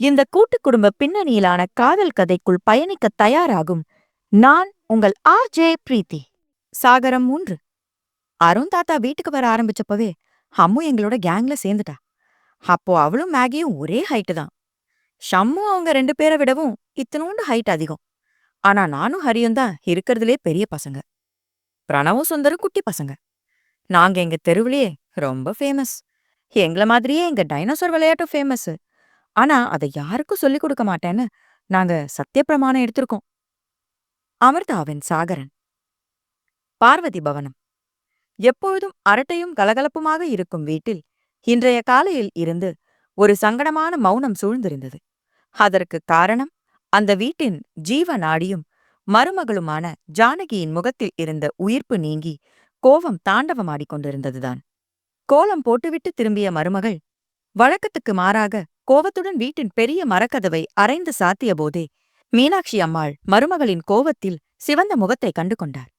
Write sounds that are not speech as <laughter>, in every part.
இந்த கூட்டு குடும்ப பின்னணியிலான காதல் கதைக்குள் பயணிக்க தயாராகும். நான் உங்கள் ஆர் ஜே பிரீத்தி. சாகரம் மூன்று. அருண் தாத்தா வீட்டுக்கு வர ஆரம்பிச்சப்பவே அம்மு எங்களோட கேங்ல சேர்ந்துட்டா. அப்போ அவளும் மேகியும் ஒரே ஹைட்டு தான். ஷம்மு அவங்க ரெண்டு பேரை விடவும் இத்தனோண்டு ஹைட் அதிகம். ஆனா நானும் ஹரியும் தான் இருக்கறதுலே பெரிய பசங்க. பிரணவும் சுந்தரும் குட்டி பசங்க. நாங்க எங்க தெருவுலயே ரொம்ப ஃபேமஸ் எங்கள மாதிரியே எங்க டைனோசர் விளையாட்டும் ஃபேமஸ் ஆனா அதை யாருக்கும் சொல்லிக் கொடுக்க மாட்டேன்னு நாங்க சத்தியப்பிரமாணம் எடுத்திருக்கோம். அமிர்தாவின் சாகரன். பார்வதி பவனம். எப்பொழுதும் அரட்டையும் கலகலப்புமாக இருக்கும் வீட்டில் இன்றைய காலையில் இருந்து ஒரு சங்கடமான மௌனம் சூழ்ந்திருந்தது. அதற்கு காரணம் அந்த வீட்டின் ஜீவ நாடியும் மருமகளுமான ஜானகியின் முகத்தில் இருந்த உயிர்ப்பு நீங்கி கோபம் தாண்டவமாடிக் கொண்டிருந்ததுதான். கோலம் போட்டுவிட்டு திரும்பிய மருமகள் வழக்கத்துக்கு மாறாக கோவத்துடன் வீட்டின் பெரிய மரக்கதவை அரைந்து சாத்திய போதே மீனாட்சி அம்மாள் மருமகளின் கோவத்தில் சிவந்த முகத்தை கண்டு கொண்டார்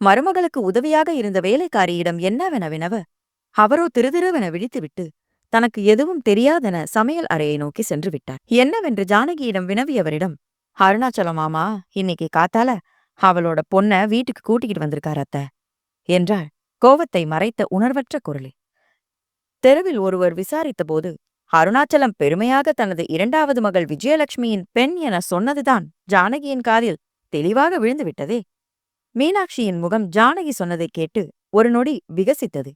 மருமகளுக்கு உதவியாக இருந்த வேலைக்காரியிடம் என்னவென வினவ அவரோ திருதிருவென விழித்துவிட்டு தனக்கு எதுவும் தெரியாதென சமையல் அறையை நோக்கி சென்று விட்டார். என்னவென்று ஜானகியிடம் வினவியவரிடம் அருணாச்சலம் மாமா இன்னைக்கு காத்தால அவளோட பொண்ண வீட்டுக்கு கூட்டிக்கிட்டு வந்திருக்கார் அத்த என்றாள். கோவத்தை மறைத்த உணர்வற்ற குரலில் தெருவில் ஒருவர் விசாரித்தபோது அருணாச்சலம் பெருமையாக தனது இரண்டாவது மகள் விஜயலட்சுமியின் பெண் என சொன்னதுதான் ஜானகியின் காதில் தெளிவாக விழுந்துவிட்டதே. மீனாட்சியின் முகம் ஜானகி சொன்னதைக் கேட்டு ஒரு நொடி விகசித்தது.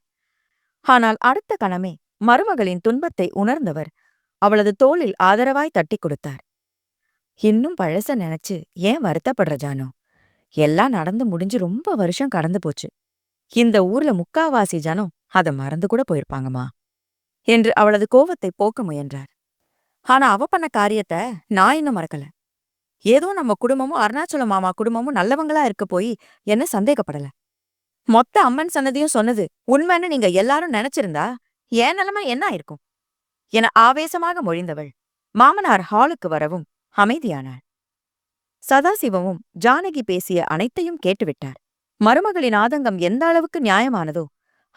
ஆனால் அடுத்த கணமே மருமகளின் துன்பத்தை உணர்ந்தவர் அவளது தோளில் ஆதரவாய் தட்டிக் கொடுத்தார். இன்னும் பழச நினைச்சு ஏன் வருத்தப்படுற ஜானு? எல்லாம் நடந்து முடிஞ்சு ரொம்ப வருஷம் கடந்து போச்சு. இந்த ஊர்ல முக்காவாசி ஜனம் அத மறந்து கூட போயிருப்பாங்கம்மா. என்று அவளது கோவத்தை போக்க முயன்றார். ஆனா அவ பண்ண காரியத்தை நான் இன்னும் மறக்கல. ஏதோ நம்ம குடும்பமும் அருணாச்சல மாமா குடும்பமும் நல்லவங்களா இருக்க போய் என்ன சந்தேகப்படல. மொத்த அம்மன் சன்னதியும் சொன்னது உண்மைன்னு நீங்க எல்லாரும் நினைச்சிருந்தா என் நிலைமை என்ன ஆயிருக்கும்? என ஆவேசமாக மொழிந்தவள் மாமனார் ஹாலுக்கு வரவும் அமைதியானாள். சதாசிவமும் ஜானகி பேசிய அனைத்தையும் கேட்டுவிட்டார். மருமகளின் ஆதங்கம் எந்த அளவுக்கு நியாயமானதோ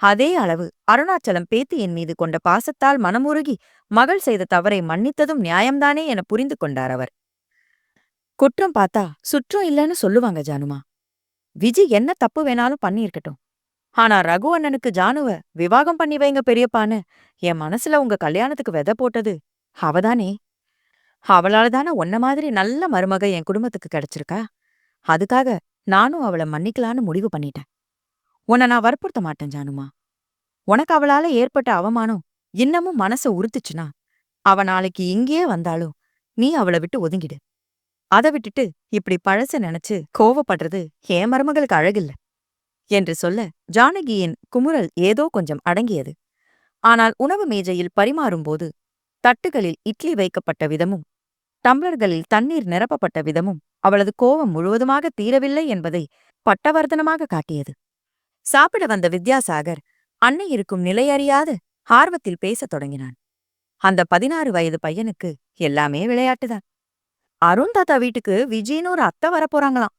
அதே அளவு அருணாச்சலம் பேத்து என் மீது கொண்ட பாசத்தால் மனமுருகி மகள் செய்த தவறை மன்னித்ததும் நியாயம்தானே என புரிந்து கொண்டார் அவர். குற்றம் பார்த்தா சுற்றம் இல்லைன்னு சொல்லுவாங்க ஜானுமா. விஜி என்ன தப்பு வேணாலும் பண்ணியிருக்கட்டும். ஆனா ரகு அண்ணனுக்கு ஜானுவ விவாகம் பண்ணி வைங்க பெரியப்பான்னு என் மனசுல உங்க கல்யாணத்துக்கு விதை போட்டது அவதானே. அவளால தானே உன்ன மாதிரி நல்ல மருமக என் குடும்பத்துக்கு கிடைச்சிருக்கா. அதுக்காக நானும் அவளை மன்னிக்கலான்னு முடிவு பண்ணிட்டேன். உன்னை நான் வற்புறுத்த மாட்டேன் ஜானுமா. உனக்கு அவளால ஏற்பட்ட அவமானம் இன்னமும் மனச உறுத்துச்சுன்னா அவ நாளைக்கு இங்கேயே வந்தாலும் நீ அவளை விட்டு ஒதுங்கிடு. அதை விட்டுட்டு இப்படி பழச நினைச்சு கோவப்படுறது ஏன் மருமகளுக்கு அழகில்ல என்று சொல்ல ஜானகியின் குமுறல் ஏதோ கொஞ்சம் அடங்கியது. ஆனால் உணவு மேஜையில் பரிமாறும்போது தட்டுகளில் இட்லி வைக்கப்பட்ட விதமும் டம்ளர்களில் தண்ணீர் நிரப்பப்பட்ட விதமும் அவளது கோபம் முழுவதுமாக தீரவில்லை என்பதை பட்டவர்தனமாக காட்டியது. சாப்பிட வந்த வித்யாசாகர் அன்னை இருக்கும் நிலையறியாது ஆர்வத்தில் பேசத் தொடங்கினான். அந்த பதினாறு வயது பையனுக்கு எல்லாமே விளையாட்டுதான் அருண் தாத்தா வீட்டுக்கு விஜய்னு ஒரு அத்தை வரப்போறாங்களாம்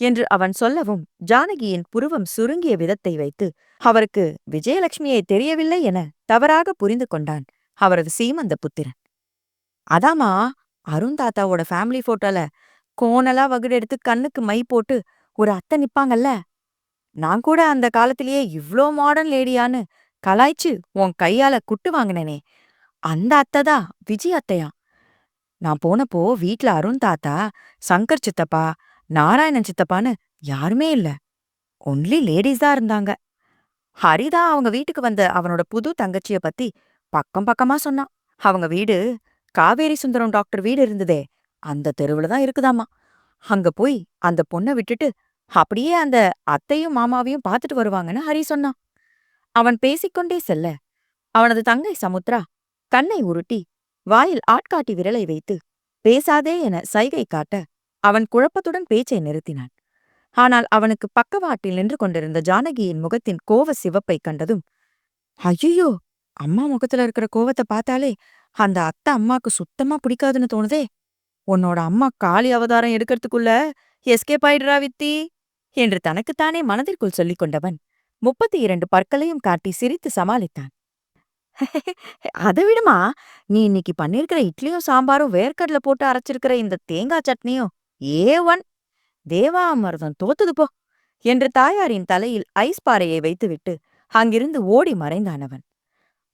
என்று அவன் சொல்லவும் ஜானகியின் புருவம் சுருங்கிய விதத்தை வைத்து அவருக்கு விஜயலட்சுமியை தெரியவில்லை என தவறாக புரிந்து கொண்டான் அவரது சீமந்த புத்திரன். அதாமா அருண் தாத்தாவோட ஃபேமிலி போட்டோல கோணலா வகுடெடுத்து கண்ணுக்கு மை போட்டு ஒரு அத்தை நிப்பாங்கல்ல? நான் கூட அந்த காலத்திலேயே இவ்ளோ மாடர்ன் லேடியான்னு கலாய்ச்சு உன் கையால குட்டு வாங்கினேனே. அந்த அத்தைதான் விஜய் அத்தையா? நான் போனப்போ வீட்ல அருண் தாத்தா சங்கர் சித்தப்பா நாராயணன் சித்தப்பான்னு யாருமே இல்ல. ஒன்லி லேடிஸ் தான் இருந்தாங்க. ஹரிதா அவங்க வீட்டுக்கு வந்த அவனோட புது தங்கச்சிய பத்தி பக்கம் பக்கமா சொன்னான். அவங்க வீடு காவேரி சுந்தரம் டாக்டர் வீடு இருந்ததே. அந்த தெருவுல தான் இருக்குதாமா. அங்க போய் அந்த பொண்ண விட்டுட்டு அப்படியே அந்த அத்தையும் மாமாவையும் பார்த்துட்டு வருவாங்கன்னு ஹரி சொன்னான். அவன் பேசிக்கொண்டே செல்ல அவனது தங்கை சமுத்ரா கண்ணை உருட்டி வாயில் ஆட்காட்டி விரலை வைத்து பேசாதே என சைகை காட்ட அவன் குழப்பத்துடன் பேச்சை நிறுத்தினான். ஆனால் அவனுக்கு பக்கவாட்டில் நின்று கொண்டிருந்த ஜானகியின் முகத்தின் கோவ சிவப்பை கண்டதும் ஐயோ அம்மா முகத்துல இருக்கிற கோவத்தை பார்த்தாலே அந்த அத்தை அம்மாக்கு சுத்தமா பிடிக்காதுன்னு தோணுதே. உன்னோட அம்மா காளி அவதாரம் எடுக்கிறதுக்குள்ள எஸ்கேப் ஆயிடுறா வித்தி. என்று தனக்குத்தானே மனதிற்குள் சொல்லிக் கொண்டவன் முப்பத்தி இரண்டு பற்களையும் காட்டி சிரித்து சமாளித்தான். <laughs> அதை விடுமா? நீ இன்னைக்கு பண்ணிருக்கிற இட்லியும் சாம்பாரும் வேர்க்கடல போட்டு அரைச்சிருக்கிற இந்த தேங்காய் சட்னியும் ஏ ஒன் தேவாமிர்தம் தோத்துது போ என்று தாயாரின் தலையில் ஐஸ் பாறையை வைத்துவிட்டு அங்கிருந்து ஓடி மறைந்தானவன் அவன்.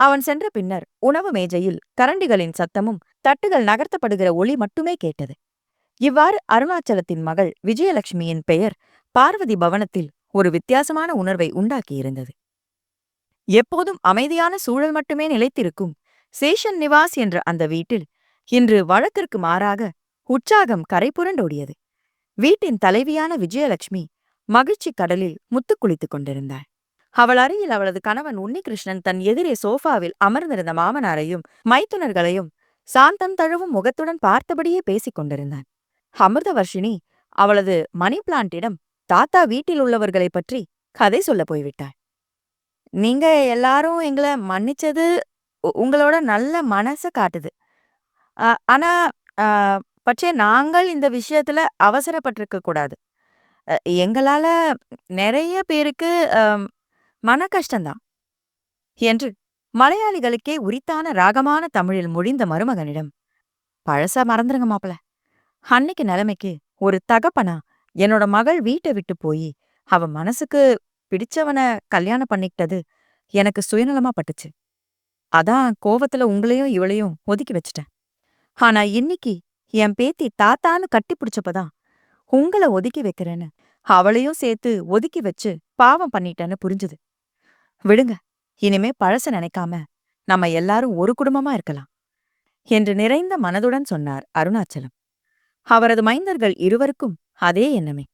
அவன் சென்ற பின்னர் உணவு மேஜையில் கரண்டிகளின் சத்தமும் தட்டுகள் நகர்த்தப்படுகிற ஒளி மட்டுமே கேட்டது. இவ்வாறு அருணாச்சலத்தின் மகள் விஜயலட்சுமியின் பெயர் பார்வதி பவனத்தில் ஒரு வித்தியாசமான உணர்வை உண்டாக்கியிருந்தது. எப்போதும் அமைதியான சூழல் மட்டுமே நிலைத்திருக்கும் சேஷன் நிவாஸ் என்ற அந்த வீட்டில் இன்று வழக்கிற்கு மாறாக உற்சாகம் கரைபுரண்டோடியது வீட்டின் தலைவியான விஜயலட்சுமி மகிழ்ச்சி கடலில் முத்துக் குளித்துக் கொண்டிருந்தாள். அவள் அருகில் அவளது கணவன் உன்னிகிருஷ்ணன் தன் எதிரே சோஃபாவில் அமர்ந்திருந்த மாமனாரையும் மைத்துனர்களையும் சாந்தம் தழுவும் முகத்துடன் பார்த்தபடியே பேசிக் கொண்டிருந்தான். அமிர்தவர்ஷினி அவளது மணி பிளான்ட்டிடம் தாத்தா வீட்டில் உள்ளவர்களைப் பற்றி கதை சொல்ல போய்விட்டார். நீங்க எல்லாரும் எங்களை மன்னிச்சது உங்களோட நல்ல மனச காட்டுது. ஆனா ஆ, பட்சே நாங்கள் இந்த விஷயத்துல அவசரப்பட்டிருக்க கூடாது. எங்களால நிறைய பேருக்கு அம், மன கஷ்டம்தான். என்று மலையாளிகளுக்கே உரித்தான ராகமான தமிழில் மொழிந்த மருமகனிடம் பழசா மறந்துருங்க மாப்பிள. அன்னைக்கு நிலைமைக்கு ஒரு தகப்பனா என்னோட மகள் வீட்டை விட்டு போய் அவ மனசுக்கு பிடிச்சவன கல்யாணம் பண்ணிக்கிட்டது எனக்கு சுயநலமா பட்டுச்சு. அதான் கோவத்துல உங்களையும் இவளையும் ஒதுக்கி வச்சிட்டேன். ஆனா இன்னைக்கு என் பேத்தி தாத்தான்னு கட்டி பிடிச்சப்பதான் உங்களை ஒதுக்கி வைக்கிறேன்னு அவளையும் சேர்த்து ஒதுக்கி வச்சு பாவம் பண்ணிட்டேன்னு புரிஞ்சுது. விடுங்க இனிமே பழச நினைக்காம நம்ம எல்லாரும் ஒரு குடும்பமா இருக்கலாம் என்று நிறைந்த மனதுடன் சொன்னார் அருணாச்சலம். அவரது மைந்தர்கள் இருவருக்கும் அதே எண்ணமே.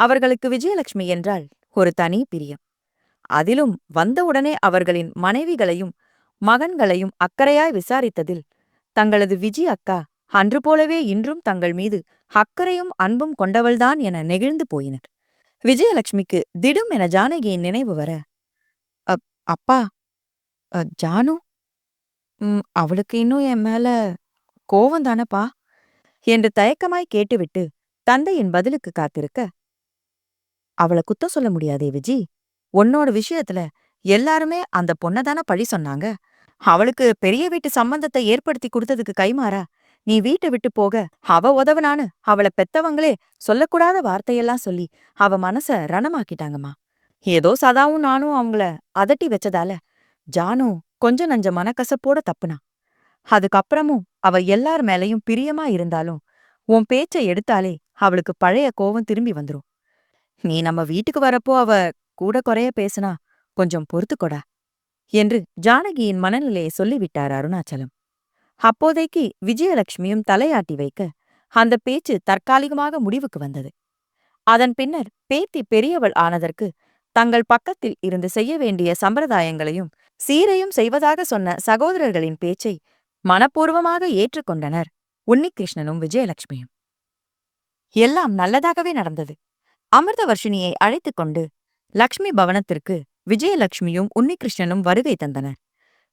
அவர்களுக்கு விஜயலட்சுமி என்றால் ஒரு தனி பிரியம். அதிலும் வந்தவுடனே அவர்களின் மனைவிகளையும் மகன்களையும் அக்கறையாய் விசாரித்ததில் தங்களது விஜி அக்கா அன்று போலவே இன்றும் தங்கள் மீது அக்கறையும் அன்பும் கொண்டவள்தான் என நெகிழ்ந்து போயினர். விஜயலட்சுமிக்கு திடும் என ஜானகியின் நினைவு வர "அப்- அப்பா அ, ஜானு? அவளுக்கு இன்னும் என் மேல கோவம் தானப்பா? என்று தயக்கமாய் கேட்டுவிட்டு தந்தையின் பதிலுக்கு காத்திருக்க. அவளை குத்தம் சொல்ல முடியாதே விஜி. உன்னோட விஷயத்துல எல்லாருமே அந்த பொண்ணதான பழி சொன்னாங்க. அவளுக்கு பெரிய வீட்டு சம்பந்தத்தை ஏற்படுத்தி கொடுத்ததுக்கு கைமாறா. நீ வீட்டை விட்டு போக அவ உதவுனான்னு அவளை பெத்தவங்களே சொல்லக்கூடாத வார்த்தையெல்லாம் சொல்லி அவ மனச ரணமாக்கிட்டாங்கம்மா. ஏதோ சதாவும் நானும் அவங்கள அதட்டி வச்சதால ஜானும் கொஞ்சம் நஞ்ச மனக்கசப்போட தப்புனா. அதுக்கப்புறமும் அவ எல்லார் மேலயும் பிரியமா இருந்தாலும் உன் பேச்சை எடுத்தாலே அவளுக்கு பழைய கோவம் திரும்பி வந்துரும். நீ நம்ம வீட்டுக்கு வரப்போ அவ கூட குறைய பேசுனா கொஞ்சம் பொறுத்துக்கொடா என்று ஜானகியின் மனநிலையை சொல்லிவிட்டார் அருணாச்சலம். அப்போதைக்கு விஜயலட்சுமியும் தலையாட்டி வைக்க அந்த பேச்சு தற்காலிகமாக முடிவுக்கு வந்தது. அதன் பின்னர் பேத்தி பெரியவள் ஆனதற்கு தங்கள் பக்கத்தில் இருந்து செய்ய வேண்டிய சம்பிரதாயங்களையும் சீரையும் செய்வதாக சொன்ன சகோதரர்களின் பேச்சை மனப்பூர்வமாக ஏற்றுக்கொண்டனர் உன்னிகிருஷ்ணனும் விஜயலட்சுமியும். எல்லாம் நல்லதாகவே நடந்தது. அமிர்தவர்ஷினியை அழைத்துக் கொண்டு லக்ஷ்மி பவனத்திற்கு விஜயலட்சுமியும் உன்னிகிருஷ்ணனும் வருகை தந்தனர்.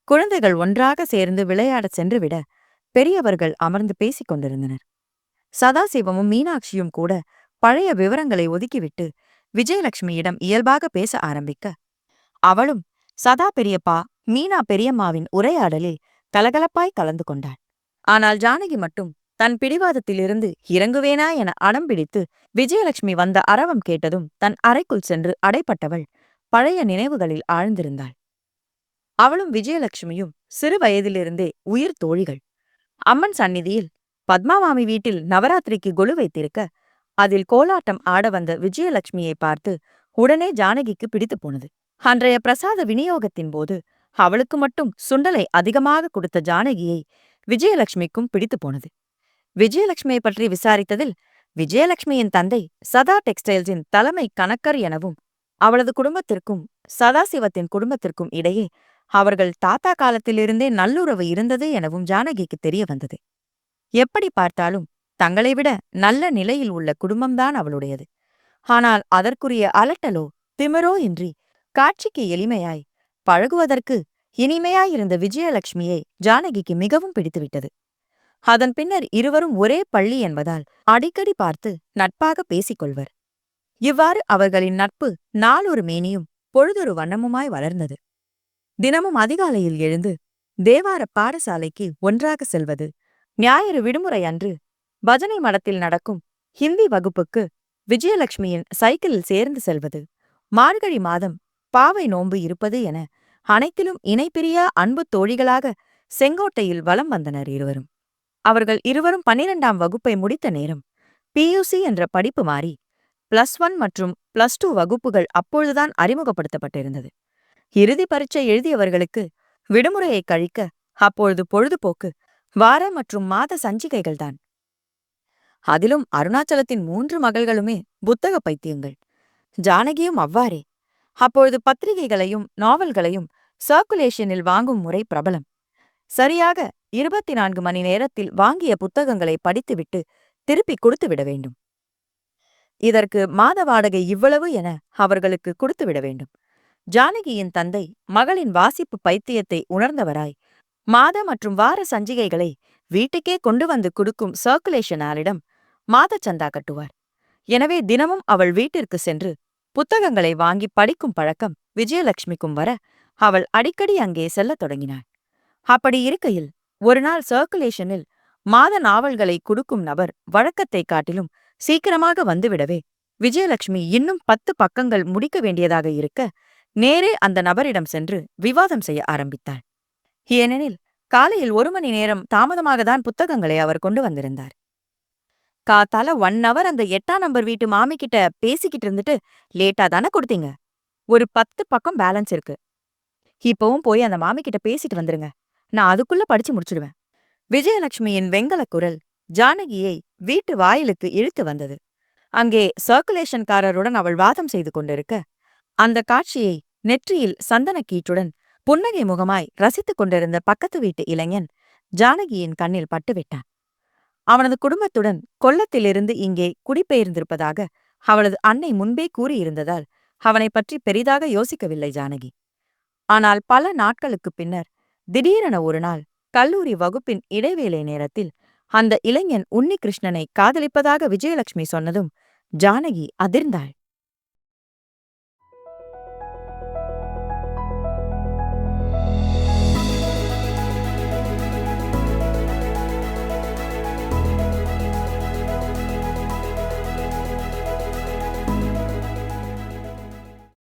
குழந்தைகள் ஒன்றாக சேர்ந்து விளையாடச் சென்றுவிட பெரியவர்கள் அமர்ந்து பேசிக் கொண்டிருந்தனர். சதாசிவமும் மீனாட்சியும் கூட பழைய விவரங்களை ஒதுக்கிவிட்டு விஜயலட்சுமியிடம் இயல்பாக பேச ஆரம்பிக்க அவளும் சதா பெரியப்பா மீனா பெரியம்மாவின் உரையாடலில் கலகலப்பாய் கலந்து கொண்டாள். ஆனால் ஜானகி மட்டும் தன் பிடிவாதத்திலிருந்து இறங்குவேனா என அடம் பிடித்து விஜயலட்சுமி வந்த அரவம் கேட்டதும் தன் அறைக்குள் சென்று அடைப்பட்டவள் பழைய நினைவுகளில் ஆழ்ந்திருந்தாள். அவளும் விஜயலட்சுமியும் சிறு வயதிலிருந்தே உயிர் தோழிகள். அம்மன் சந்நிதியில் பத்மாமாமி வீட்டில் நவராத்திரிக்கு கொலு வைத்திருக்க அதில் கோலாட்டம் ஆட வந்த விஜயலட்சுமியை பார்த்து உடனே ஜானகிக்கு பிடித்து போனது. அன்றைய பிரசாத விநியோகத்தின் போது அவளுக்கு மட்டும் சுண்டலை அதிகமாக கொடுத்த ஜானகியை விஜயலட்சுமிக்கும் பிடித்து போனது. விஜயலட்சுமியை பற்றி விசாரித்ததில் விஜயலட்சுமியின் தந்தை சதா டெக்ஸ்டைல்ஸின் தலைமை கணக்கர் எனவும் அவளது குடும்பத்திற்கும் சதாசிவத்தின் குடும்பத்திற்கும் இடையே அவர்கள் தாத்தா காலத்திலிருந்தே நல்லுறவு இருந்தது எனவும் ஜானகிக்கு தெரிய வந்தது. எப்படி பார்த்தாலும் தங்களை விட நல்ல நிலையில் உள்ள குடும்பம்தான் அவளுடையது. ஆனால் அதற்குரிய அலட்டலோ திமிரோ இன்றி காட்சிக்கு எளிமையாய் பழகுவதற்கு இனிமையாயிருந்த விஜயலட்சுமியை ஜானகிக்கு மிகவும் பிடித்துவிட்டது. அதன் பின்னர் இருவரும் ஒரே பள்ளி என்பதால் அடிக்கடி பார்த்து நட்பாக பேசிக் கொள்வர் இவ்வாறு அவர்களின் நட்பு நாளொரு மேனியும் பொழுதொரு வண்ணமுமாய் வளர்ந்தது. தினமும் அதிகாலையில் எழுந்து தேவார பாடசாலைக்கு ஒன்றாக செல்வது ஞாயிறு விடுமுறை அன்று பஜனை மடத்தில் நடக்கும் ஹிந்தி வகுப்புக்கு விஜயலட்சுமியின் சைக்கிளில் சேர்ந்து செல்வது மார்கழி மாதம் பாவை நோன்பு இருப்பது என அனைத்திலும் இணைப்பிரியா அன்பு தோழிகளாக செங்கோட்டையில் வலம் வந்தனர் இருவரும். அவர்கள் இருவரும் பன்னிரெண்டாம் வகுப்பை முடித்த நேரம் பியூசி என்ற படிப்பு மாறி பிளஸ் ஒன் மற்றும் பிளஸ் டூ வகுப்புகள் அப்பொழுதுதான் அறிமுகப்படுத்தப்பட்டிருந்தது. இறுதி பரீட்சை எழுதியவர்களுக்கு விடுமுறையை கழிக்க அப்பொழுது பொழுதுபோக்கு வார மற்றும் மாத சஞ்சிகைகள்தான் அதிலும் அருணாச்சலத்தின் மூன்று மகள்களுமே புத்தக பைத்தியங்கள். ஜானகியும் அவ்வாறே அப்பொழுது பத்திரிகைகளையும் நாவல்களையும் சர்க்குலேஷனில் வாங்கும் முறை பிரபலம். சரியாக இருபத்தி நான்கு மணி நேரத்தில் வாங்கிய புத்தகங்களை படித்துவிட்டு திருப்பி கொடுத்து விட வேண்டும். இதற்கு மாத வாடகை இவ்வளவு என அவர்களுக்கு கொடுத்து விட வேண்டும். ஜானகியின் தந்தை மகளின் வாசிப்பு பைத்தியத்தை உணர்ந்தவராய் மாத மற்றும் வார சஞ்சிகைகளை வீட்டுக்கே கொண்டு வந்து கொடுக்கும் சர்க்குலேஷன் ஆளிடம் மாதச் சந்தா கட்டுவார். எனவே தினமும் அவள் வீட்டிற்கு சென்று புத்தகங்களை வாங்கி படிக்கும் பழக்கம் விஜயலட்சுமிக்கும் வர அவள் அடிக்கடி அங்கே செல்லத் தொடங்கினாள். அப்படி இருக்கையில் ஒருநாள் சர்க்குலேஷனில் மாத நாவல்களை கொடுக்கும் நபர் வழக்கத்தைக் காட்டிலும் சீக்கிரமாக வந்துவிடவே விஜயலட்சுமி இன்னும் பத்து பக்கங்கள் முடிக்க வேண்டியதாக இருக்க நேரே அந்த நபரிடம் சென்று விவாதம் செய்ய ஆரம்பித்தாள். ஏனெனில் காலையில் ஒரு மணி நேரம் தாமதமாகத்தான் புத்தகங்களை அவர் கொண்டு வந்திருந்தார். காத்தால ஒன் ஹவர் அந்த எட்டாம் நம்பர் வீட்டு மாமி கிட்ட பேசிக்கிட்டு இருந்துட்டு லேட்டா தானே கொடுத்தீங்க. ஒரு பத்து பக்கம் பேலன்ஸ் இருக்கு. இப்பவும் போய் அந்த மாமி கிட்ட பேசிட்டு வந்துருங்க. நான் அதுக்குள்ள படிச்சு முடிச்சிடுவேன். விஜயலட்சுமியின் வெங்கல குரல் ஜானகியை வீட்டு வாயிலுக்கு இழுத்து வந்தது. அங்கே சர்க்குலேஷன்காரருடன் அவள் வாதம் செய்து கொண்டிருக்க அந்த காட்சியை நெற்றியில் சந்தனக் கீற்றுடன் புன்னகை முகமாய் ரசித்துக் கொண்டிருந்த பக்கத்து வீட்டு இளைஞன் ஜானகியின் கண்ணில் பட்டுவிட்டான் அவனது குடும்பத்துடன் கொல்லத்திலிருந்து இங்கே குடிபெயர்ந்திருப்பதாக அவளது அன்னை முன்பே கூறியிருந்ததால் அவனைப் பற்றி பெரிதாக யோசிக்கவில்லை ஜானகி. ஆனால் பல நாட்களுக்குப் பின்னர் திடீரென ஒரு நாள் கல்லூரி வகுப்பின் இடைவேளை நேரத்தில் அந்த இளைஞன் உன்னிகிருஷ்ணனை காதலிப்பதாக விஜயலட்சுமி சொன்னதும் ஜானகி அதிர்ந்தாள்.